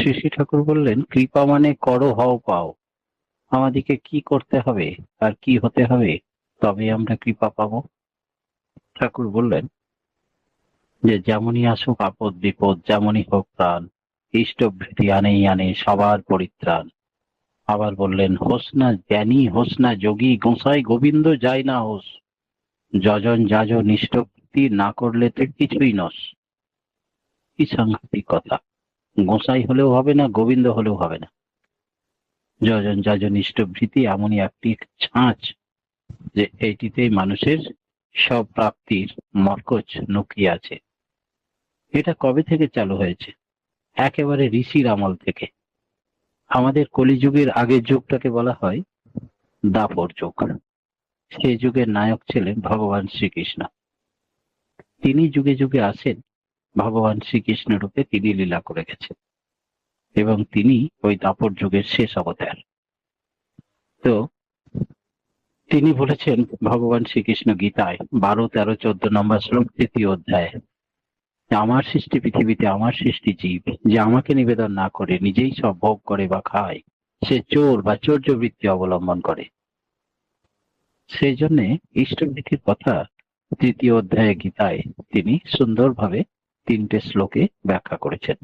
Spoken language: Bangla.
শ্রী শ্রী ঠাকুর বললেন, কৃপা মানে করো, হও, পাও। আমাদেরকে কি করতে হবে? আর কি হতে হবে? তবে আমরা কৃপা পাবো। ঠাকুর বললেন, যে যেমনই আসুক আপদ বিপদ, যেমনই হোক প্রাণ ইষ্টভৃতি আনেই আনে সবার পরিত্রাণ। আবার বললেন হোস না জ্ঞানী হোস না যোগী, গোসাই গোবিন্দ যায় না হোস। যজন যাজন ইষ্টভৃতি না করলে তো কিছুই নস। কি সাংঘাতিক কথা। গোসাই হলেও হবে না, গোবিন্দ হলেও হবে না। যজন যাজন ইষ্টভৃতি এমনই একটি ছাঁচ যে এইটিতেই মানুষের সব প্রাপ্তির মরকজ লুকিয়ে আছে। এটা কবে থেকে চালু হয়েছে? একেবারে ঋষির আমল থেকে। আমাদের কলিযুগের আগের যুগটাকে বলা হয় দাপর যুগ। সেই যুগের নায়ক ছিলেন ভগবান শ্রীকৃষ্ণ। তিনি যুগে যুগে আসেন। ভগবান শ্রীকৃষ্ণ রূপে তিনি লীলা করে গেছেন। এবং তিনি ওই দাপর যুগের শেষ অবতার। তো তিনি বলেছেন, ভগবান শ্রীকৃষ্ণ গীতায় বারো, তেরো, চোদ্দ নম্বর শ্লোক, তৃতীয় অধ্যায় আমার সৃষ্টি পৃথিবীতে আমার সৃষ্টি জীব, যে আমাকে নিবেদন না করে নিজেই সব ভোগ করে বা খায়, সে চোর বা চৌর্যবৃত্তি অবলম্বন করে। সেই জন্যে ইষ্টবৃত্তির কথা তৃতীয় অধ্যায়ে গীতায় তিনি সুন্দরভাবে তিনটে শ্লোকে ব্যাখ্যা করেছেন।